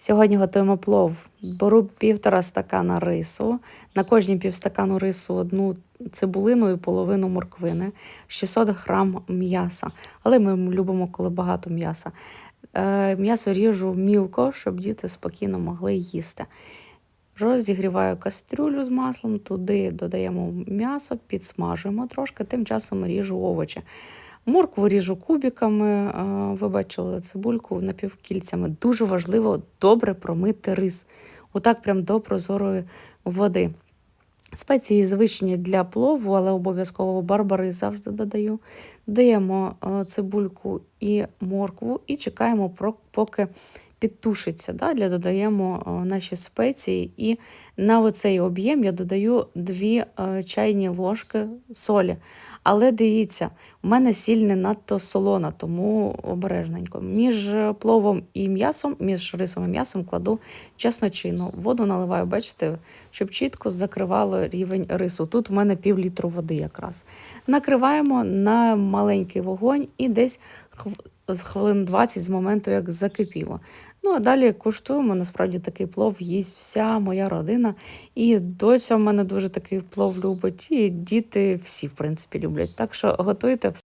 Сьогодні готуємо плов. Беру півтора стакана рису. На кожній півстакану рису одну цибулину і половину морквини, 600 грам м'яса. Але ми любимо, коли багато м'яса. Е, М'ясо ріжу мілко, щоб діти спокійно могли їсти. Розігріваю кастрюлю з маслом, туди додаємо м'ясо, підсмажуємо трошки, тим часом ріжу овочі. Моркву ріжу кубиками, е, ви бачили цибульку напівкільцями. Дуже важливо добре промити рис. Отак прям до прозорої води. Спеції звичні для плову, але обов'язково барбари завжди додаю. Додаємо е, цибульку і моркву і чекаємо, поки підтушиться. Далі додаємо е, наші спеції. І на оцей об'єм я додаю 2 е, чайні ложки солі. Але дивіться, у мене сіль не надто солона, тому обережненько. Між пловом і м'ясом, між рисом і м'ясом кладу чесночину. Воду наливаю, бачите, щоб чітко закривало рівень рису. Тут в мене пів літру води якраз. Накриваємо на маленький вогонь і десь з хвилин 20 з моменту, як закипіло. Ну а далі куштуємо. Насправді такий плов їсть вся моя родина. І доця в мене дуже такий плов любить, і діти всі, в принципі, люблять. Так що готуйте